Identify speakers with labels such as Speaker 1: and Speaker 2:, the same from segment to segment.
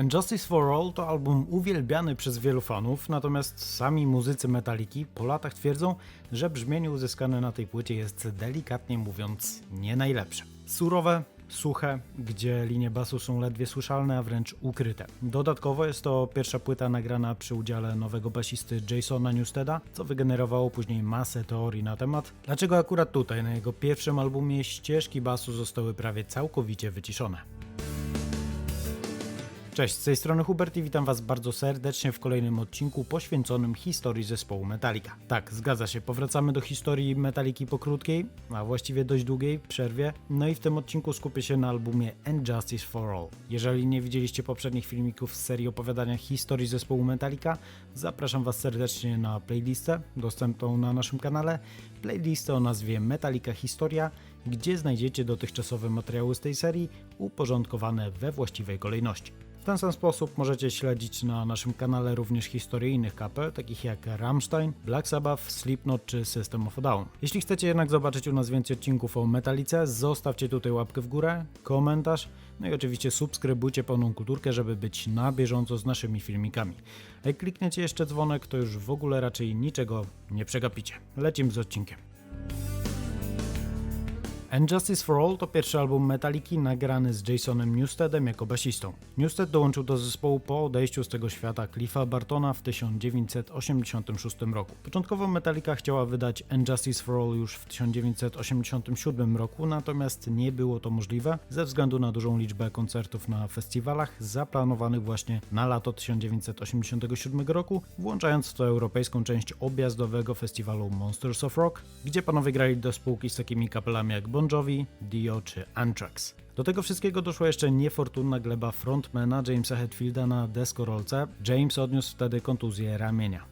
Speaker 1: And Justice for All to album uwielbiany przez wielu fanów, natomiast sami muzycy Metaliki po latach twierdzą, że brzmienie uzyskane na tej płycie jest delikatnie mówiąc nie najlepsze. Surowe, suche, gdzie linie basu są ledwie słyszalne, a wręcz ukryte. Dodatkowo jest to pierwsza płyta nagrana przy udziale nowego basisty Jasona Newsteda, co wygenerowało później masę teorii na temat, dlaczego akurat tutaj na jego pierwszym albumie ścieżki basu zostały prawie całkowicie wyciszone. Cześć, z tej strony Hubert i witam Was bardzo serdecznie w kolejnym odcinku poświęconym historii zespołu Metallica. Tak, zgadza się, powracamy do historii Metalliki po krótkiej, a właściwie dość długiej przerwie, no i w tym odcinku skupię się na albumie And Justice for All. Jeżeli nie widzieliście poprzednich filmików z serii opowiadania historii zespołu Metallica, zapraszam Was serdecznie na playlistę dostępną na naszym kanale, playlistę o nazwie Metallica Historia, gdzie znajdziecie dotychczasowe materiały z tej serii uporządkowane we właściwej kolejności. W ten sam sposób możecie śledzić na naszym kanale również historię innych kapel, takich jak Rammstein, Black Sabbath, Slipknot czy System of a Down. Jeśli chcecie jednak zobaczyć u nas więcej odcinków o Metalice, zostawcie tutaj łapkę w górę, komentarz, no i oczywiście subskrybujcie pełną kulturkę, żeby być na bieżąco z naszymi filmikami. A jak klikniecie jeszcze dzwonek, to już w ogóle raczej niczego nie przegapicie. Lecimy z odcinkiem. And Justice for All to pierwszy album Metalliki nagrany z Jasonem Newstedem jako basistą. Newsted dołączył do zespołu po odejściu z tego świata Cliffa Bartona w 1986 roku. Początkowo Metallica chciała wydać And Justice for All już w 1987 roku, natomiast nie było to możliwe ze względu na dużą liczbę koncertów na festiwalach zaplanowanych właśnie na lato 1987 roku, włączając w to europejską część objazdowego festiwalu Monsters of Rock, gdzie panowie grali do spółki z takimi kapelami jak Bon Jovi, Dio czy Anthrax. Do tego wszystkiego doszła jeszcze niefortunna gleba frontmana Jamesa Hetfielda na deskorolce. James odniósł wtedy kontuzję ramienia.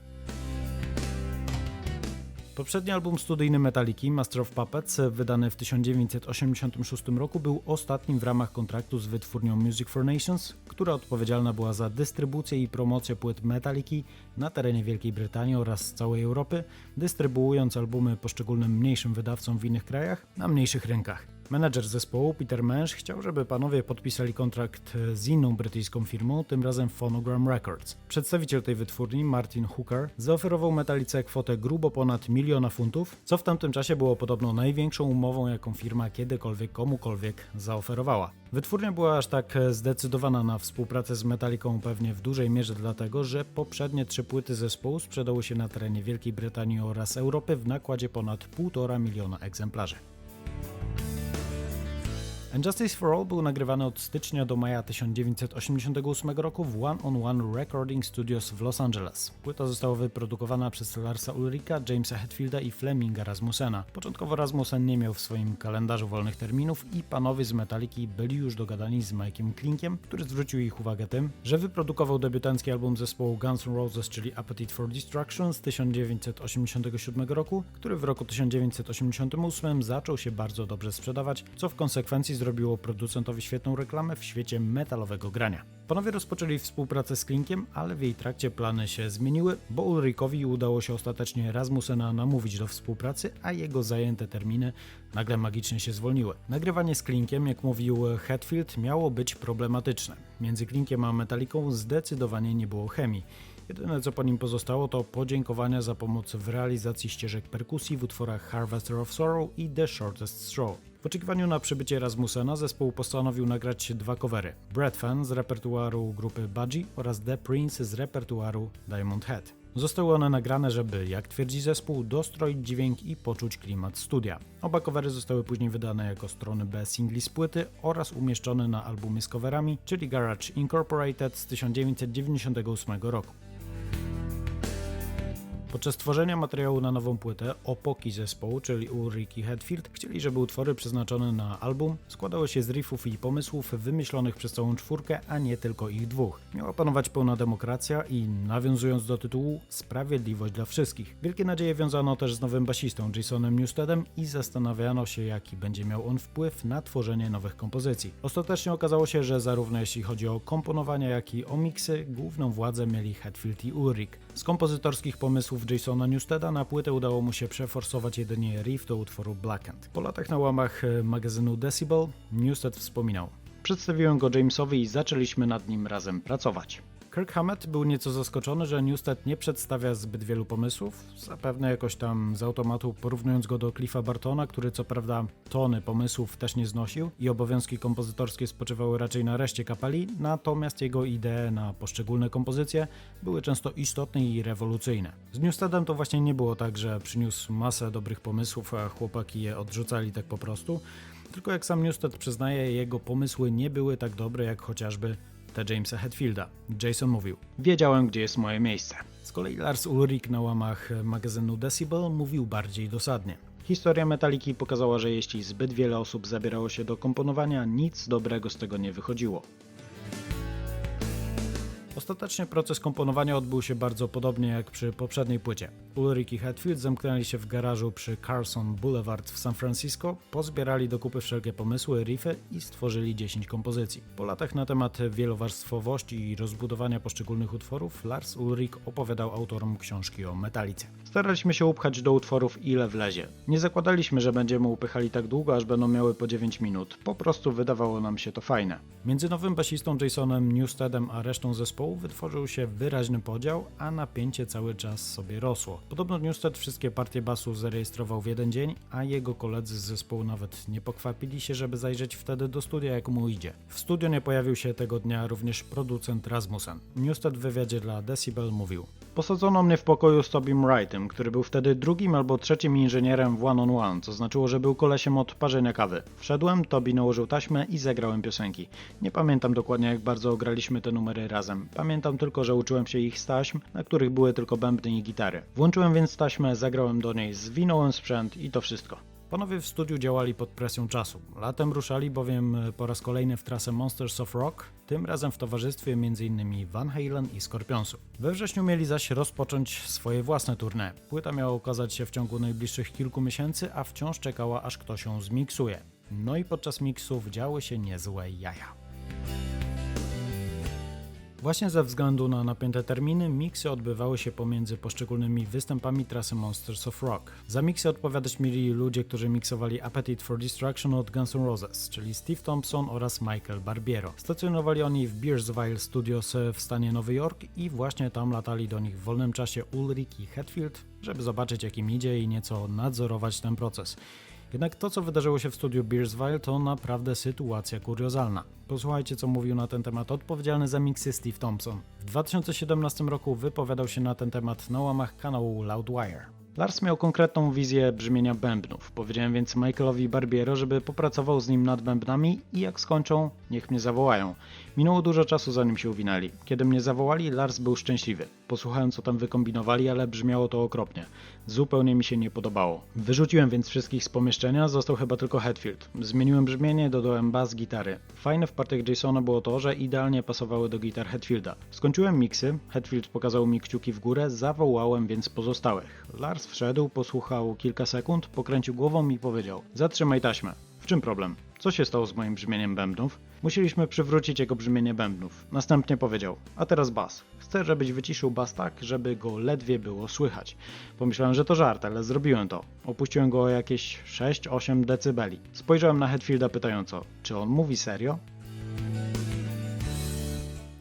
Speaker 1: Poprzedni album studyjny Metalliki, Master of Puppets, wydany w 1986 roku, był ostatnim w ramach kontraktu z wytwórnią Music for Nations, która odpowiedzialna była za dystrybucję i promocję płyt Metalliki na terenie Wielkiej Brytanii oraz całej Europy, dystrybuując albumy poszczególnym mniejszym wydawcom w innych krajach na mniejszych rynkach. Menedżer zespołu Peter Mensch chciał, żeby panowie podpisali kontrakt z inną brytyjską firmą, tym razem Phonogram Records. Przedstawiciel tej wytwórni, Martin Hooker, zaoferował Metalice kwotę grubo ponad miliona funtów, co w tamtym czasie było podobno największą umową, jaką firma kiedykolwiek komukolwiek zaoferowała. Wytwórnia była aż tak zdecydowana na współpracę z Metallicą pewnie w dużej mierze dlatego, że poprzednie trzy płyty zespołu sprzedały się na terenie Wielkiej Brytanii oraz Europy w nakładzie ponad 1,5 miliona egzemplarzy. And Justice for All był nagrywany od stycznia do maja 1988 roku w One on One Recording Studios w Los Angeles. Płyta została wyprodukowana przez Larsa Ulrika, Jamesa Hetfielda i Fleminga Rasmussena. Początkowo Rasmussen nie miał w swoim kalendarzu wolnych terminów i panowie z Metalliki byli już dogadani z Mike'iem Klinkiem, który zwrócił ich uwagę tym, że wyprodukował debiutancki album zespołu Guns N' Roses, czyli Appetite for Destruction z 1987 roku, który w roku 1988 zaczął się bardzo dobrze sprzedawać, co w konsekwencji zrobiło producentowi świetną reklamę w świecie metalowego grania. Panowie rozpoczęli współpracę z Klinkiem, ale w jej trakcie plany się zmieniły, bo Ulrikowi udało się ostatecznie Rasmussena namówić do współpracy, a jego zajęte terminy nagle magicznie się zwolniły. Nagrywanie z Klinkiem, jak mówił Hetfield, miało być problematyczne. Między Klinkiem a Metallicą zdecydowanie nie było chemii. Jedyne co po nim pozostało to podziękowania za pomoc w realizacji ścieżek perkusji w utworach Harvester of Sorrow i The Shortest Straw. W oczekiwaniu na przybycie Rasmussena zespół postanowił nagrać dwa covery. Brad Fan z repertuaru grupy Budgie oraz The Prince z repertuaru Diamond Head. Zostały one nagrane, żeby, jak twierdzi zespół, dostroić dźwięk i poczuć klimat studia. Oba covery zostały później wydane jako strony B singli z płyty oraz umieszczone na albumie z coverami, czyli Garage Incorporated z 1998 roku. Podczas tworzenia materiału na nową płytę, opoki zespołu, czyli Ulrich i Hetfield, chcieli, żeby utwory przeznaczone na album składały się z riffów i pomysłów wymyślonych przez całą czwórkę, a nie tylko ich dwóch. Miała panować pełna demokracja i, nawiązując do tytułu, sprawiedliwość dla wszystkich. Wielkie nadzieje wiązano też z nowym basistą Jasonem Newstedem i zastanawiano się, jaki będzie miał on wpływ na tworzenie nowych kompozycji. Ostatecznie okazało się, że zarówno jeśli chodzi o komponowanie, jak i o miksy, główną władzę mieli Hetfield i Ulrich. Z kompozytorskich pomysłów Jasona Newsteda na płytę udało mu się przeforsować jedynie riff do utworu Blackened. Po latach na łamach magazynu Decibel Newsted wspominał Przedstawiłem go Jamesowi i zaczęliśmy nad nim razem pracować. Kirk Hammett był nieco zaskoczony, że Newsted nie przedstawia zbyt wielu pomysłów, zapewne jakoś tam z automatu porównując go do Cliffa Bartona, który co prawda tony pomysłów też nie znosił i obowiązki kompozytorskie spoczywały raczej na reszcie kapeli, natomiast jego idee na poszczególne kompozycje były często istotne i rewolucyjne. Z Newstedem to właśnie nie było tak, że przyniósł masę dobrych pomysłów, a chłopaki je odrzucali tak po prostu, tylko jak sam Newsted przyznaje, jego pomysły nie były tak dobre jak chociażby te Jamesa Hetfielda. Jason mówił: Wiedziałem, gdzie jest moje miejsce. Z kolei Lars Ulrich na łamach magazynu Decibel mówił bardziej dosadnie. Historia Metaliki pokazała, że jeśli zbyt wiele osób zabierało się do komponowania, nic dobrego z tego nie wychodziło. Ostatecznie proces komponowania odbył się bardzo podobnie jak przy poprzedniej płycie. Ulrich i Hetfield zamknęli się w garażu przy Carson Boulevard w San Francisco, pozbierali do kupy wszelkie pomysły, riffy i stworzyli 10 kompozycji. Po latach na temat wielowarstwowości i rozbudowania poszczególnych utworów, Lars Ulrich opowiadał autorom książki o metalice. Staraliśmy się upchać do utworów ile wlezie. Nie zakładaliśmy, że będziemy upychali tak długo, aż będą miały po 9 minut. Po prostu wydawało nam się to fajne. Między nowym basistą Jasonem Newstedem a resztą zespołu wytworzył się wyraźny podział, a napięcie cały czas sobie rosło. Podobno Newsted wszystkie partie basu zarejestrował w jeden dzień, a jego koledzy z zespołu nawet nie pokwapili się, żeby zajrzeć wtedy do studia jak mu idzie. W studio nie pojawił się tego dnia również producent Rasmussen. Newsted w wywiadzie dla Decibel mówił Posadzono mnie w pokoju z Tobim Wrightem, który był wtedy drugim albo trzecim inżynierem w One on One, co znaczyło, że był kolesiem od parzenia kawy. Wszedłem, Tobi nałożył taśmę i zagrałem piosenki. Nie pamiętam dokładnie jak bardzo graliśmy te numery razem. Pamiętam tylko, że uczyłem się ich z taśm, na których były tylko bębny i gitary. Włączyłem więc taśmę, zagrałem do niej, zwinąłem sprzęt i to wszystko. Panowie w studiu działali pod presją czasu. Latem ruszali bowiem po raz kolejny w trasę Monsters of Rock, tym razem w towarzystwie m.in. Van Halen i Scorpionsów. We wrześniu mieli zaś rozpocząć swoje własne tournée. Płyta miała ukazać się w ciągu najbliższych kilku miesięcy, a wciąż czekała aż ktoś ją zmiksuje. No i podczas miksów działy się niezłe jaja. Właśnie ze względu na napięte terminy, miksy odbywały się pomiędzy poszczególnymi występami trasy Monsters of Rock. Za miksy odpowiadać mieli ludzie, którzy miksowali Appetite for Destruction od Guns N' Roses, czyli Steve Thompson oraz Michael Barbiero. Stacjonowali oni w Beersville Studios w stanie Nowy Jork i właśnie tam latali do nich w wolnym czasie Ulrich i Hetfield, żeby zobaczyć jak im idzie i nieco nadzorować ten proces. Jednak to, co wydarzyło się w studiu Beersville, to naprawdę sytuacja kuriozalna. Posłuchajcie, co mówił na ten temat odpowiedzialny za miksy Steve Thompson. W 2017 roku wypowiadał się na ten temat na łamach kanału Loudwire. Lars miał konkretną wizję brzmienia bębnów. Powiedziałem więc Michaelowi Barbiero, żeby popracował z nim nad bębnami i jak skończą, niech mnie zawołają. Minęło dużo czasu zanim się uwinęli. Kiedy mnie zawołali, Lars był szczęśliwy. Posłuchałem co tam wykombinowali, ale brzmiało to okropnie. Zupełnie mi się nie podobało. Wyrzuciłem więc wszystkich z pomieszczenia, został chyba tylko Hetfield. Zmieniłem brzmienie, dodałem bas gitary. Fajne w partiach Jasona było to, że idealnie pasowały do gitar Hetfielda. Skończyłem miksy, Hetfield pokazał mi kciuki w górę, zawołałem więc pozostałych. Lars wszedł, posłuchał kilka sekund, pokręcił głową i powiedział: Zatrzymaj taśmę. W czym problem? Co się stało z moim brzmieniem bębnów? Musieliśmy przywrócić jego brzmienie bębnów. Następnie powiedział: A teraz bas. Chcę, żebyś wyciszył bas tak, żeby go ledwie było słychać. Pomyślałem, że to żart, ale zrobiłem to. Opuściłem go o jakieś 6-8 decybeli. Spojrzałem na Hetfielda pytająco: Czy on mówi serio?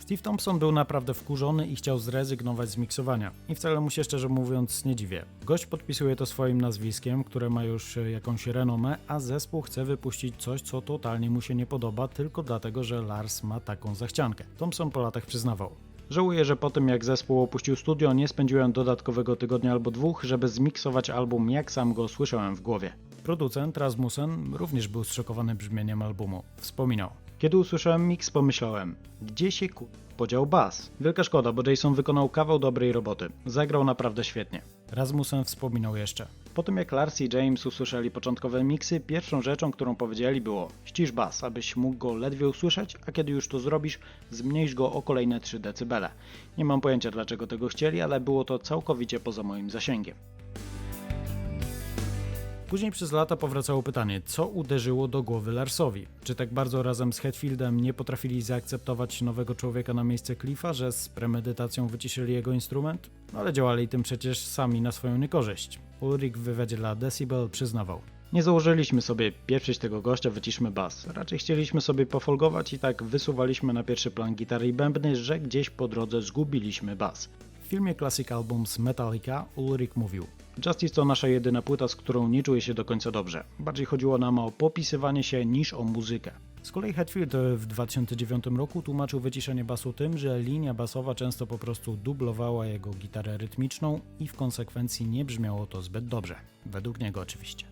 Speaker 1: Steve Thompson był naprawdę wkurzony i chciał zrezygnować z miksowania. I wcale mu się szczerze mówiąc nie dziwię. Gość podpisuje to swoim nazwiskiem, które ma już jakąś renomę, a zespół chce wypuścić coś, co totalnie mu się nie podoba, tylko dlatego, że Lars ma taką zachciankę. Thompson po latach przyznawał. Żałuję, że po tym jak zespół opuścił studio, nie spędziłem dodatkowego tygodnia albo dwóch, żeby zmiksować album jak sam go słyszałem w głowie. Producent Rasmussen również był zszokowany brzmieniem albumu. Wspominał. Kiedy usłyszałem mix, pomyślałem, gdzie się ku... podział bas? Wielka szkoda, bo Jason wykonał kawał dobrej roboty. Zagrał naprawdę świetnie. Rasmussen wspominał jeszcze. Po tym jak Lars i James usłyszeli początkowe miksy, pierwszą rzeczą, którą powiedzieli było ścisz bas, abyś mógł go ledwie usłyszeć, a kiedy już to zrobisz, zmniejsz go o kolejne 3 dB. Nie mam pojęcia dlaczego tego chcieli, ale było to całkowicie poza moim zasięgiem. Później przez lata powracało pytanie, co uderzyło do głowy Larsowi? Czy tak bardzo razem z Hetfieldem nie potrafili zaakceptować nowego człowieka na miejsce Cliffa, że z premedytacją wyciszyli jego instrument? No ale działali tym przecież sami na swoją niekorzyść. Ulrich w wywiadzie dla Decibel przyznawał. Nie założyliśmy sobie pieprzyć tego gościa, wyciszmy bas. Raczej chcieliśmy sobie pofolgować i tak wysuwaliśmy na pierwszy plan gitary i bębny, że gdzieś po drodze zgubiliśmy bas. W filmie Classic Albums Metallica Ulrich mówił Justice to nasza jedyna płyta, z którą nie czuję się do końca dobrze. Bardziej chodziło nam o popisywanie się niż o muzykę. Z kolei Hetfield w 2009 roku tłumaczył wyciszenie basu tym, że linia basowa często po prostu dublowała jego gitarę rytmiczną i w konsekwencji nie brzmiało to zbyt dobrze. Według niego oczywiście.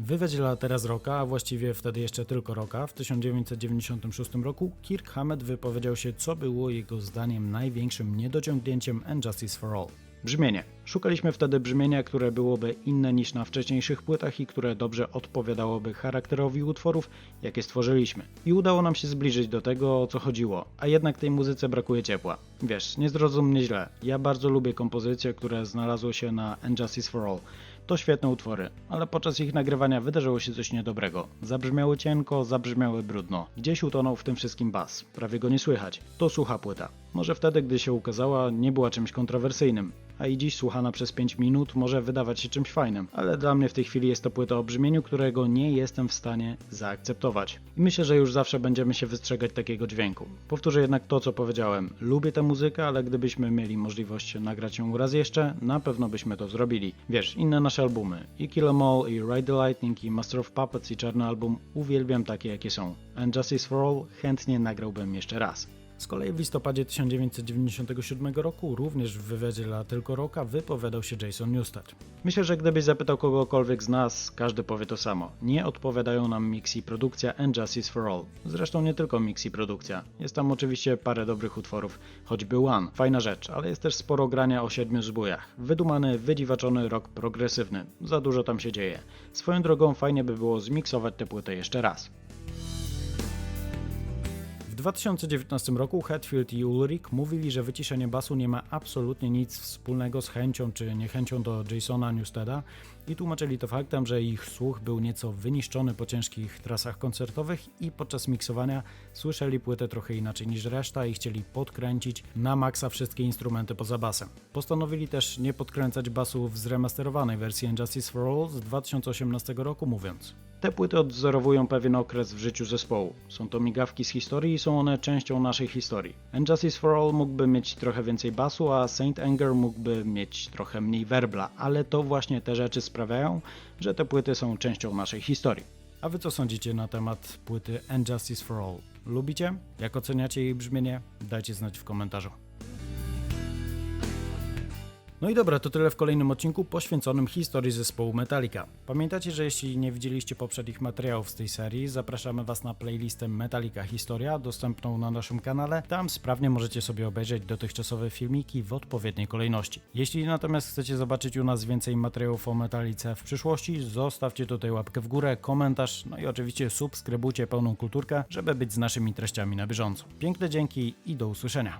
Speaker 1: W wywiadzie dla Teraz Rocka, a właściwie wtedy jeszcze tylko Rocka, w 1996 roku Kirk Hammett wypowiedział się, co było jego zdaniem największym niedociągnięciem And Justice for All. Brzmienie. Szukaliśmy wtedy brzmienia, które byłoby inne niż na wcześniejszych płytach i które dobrze odpowiadałoby charakterowi utworów, jakie stworzyliśmy. I udało nam się zbliżyć do tego, o co chodziło, a jednak tej muzyce brakuje ciepła. Wiesz, nie zrozum mnie źle, ja bardzo lubię kompozycje, które znalazły się na And for All. To świetne utwory, ale podczas ich nagrywania wydarzyło się coś niedobrego. Zabrzmiały cienko, zabrzmiały brudno. Gdzieś utonął w tym wszystkim bas. Prawie go nie słychać. To sucha płyta. Może wtedy, gdy się ukazała, nie była czymś kontrowersyjnym, a i dziś słuchana przez 5 minut może wydawać się czymś fajnym, ale dla mnie w tej chwili jest to płyta o brzmieniu, którego nie jestem w stanie zaakceptować. I myślę, że już zawsze będziemy się wystrzegać takiego dźwięku. Powtórzę jednak to, co powiedziałem. Lubię tę muzykę, ale gdybyśmy mieli możliwość nagrać ją raz jeszcze, na pewno byśmy to zrobili. Wiesz, inne nasze albumy, i Kill 'Em All, i Ride the Lightning, i Master of Puppets, i Czarny Album, uwielbiam takie, jakie są. And Justice for All chętnie nagrałbym jeszcze raz. Z kolei w listopadzie 1997 roku, również w wywiadzie dla Tylko Roka, wypowiadał się Jason Newsted. Myślę, że gdybyś zapytał kogokolwiek z nas, każdy powie to samo. Nie odpowiadają nam mix i produkcja and Justice for All. Zresztą nie tylko mix i produkcja. Jest tam oczywiście parę dobrych utworów, choćby One. Fajna rzecz, ale jest też sporo grania o siedmiu zbójach. Wydumany, wydziwaczony rok progresywny. Za dużo tam się dzieje. Swoją drogą fajnie by było zmiksować tę płytę jeszcze raz. W 2019 roku Hetfield i Ulrich mówili, że wyciszenie basu nie ma absolutnie nic wspólnego z chęcią czy niechęcią do Jasona Newsteda i tłumaczyli to faktem, że ich słuch był nieco wyniszczony po ciężkich trasach koncertowych i podczas miksowania słyszeli płytę trochę inaczej niż reszta i chcieli podkręcić na maksa wszystkie instrumenty poza basem. Postanowili też nie podkręcać basu w zremasterowanej wersji Justice for All z 2018 roku mówiąc te płyty odwzorowują pewien okres w życiu zespołu. Są to migawki z historii i są one częścią naszej historii. And for All mógłby mieć trochę więcej basu, a Saint Anger mógłby mieć trochę mniej werbla, ale to właśnie te rzeczy sprawiają, że te płyty są częścią naszej historii. A wy co sądzicie na temat płyty And Justice for All? Lubicie? Jak oceniacie jej brzmienie? Dajcie znać w komentarzu. No i dobra, to tyle w kolejnym odcinku poświęconym historii zespołu Metallica. Pamiętacie, że jeśli nie widzieliście poprzednich materiałów z tej serii, zapraszamy Was na playlistę Metallica Historia, dostępną na naszym kanale. Tam sprawnie możecie sobie obejrzeć dotychczasowe filmiki w odpowiedniej kolejności. Jeśli natomiast chcecie zobaczyć u nas więcej materiałów o Metallice w przyszłości, zostawcie tutaj łapkę w górę, komentarz, no i oczywiście subskrybujcie pełną kulturkę, żeby być z naszymi treściami na bieżąco. Piękne dzięki i do usłyszenia.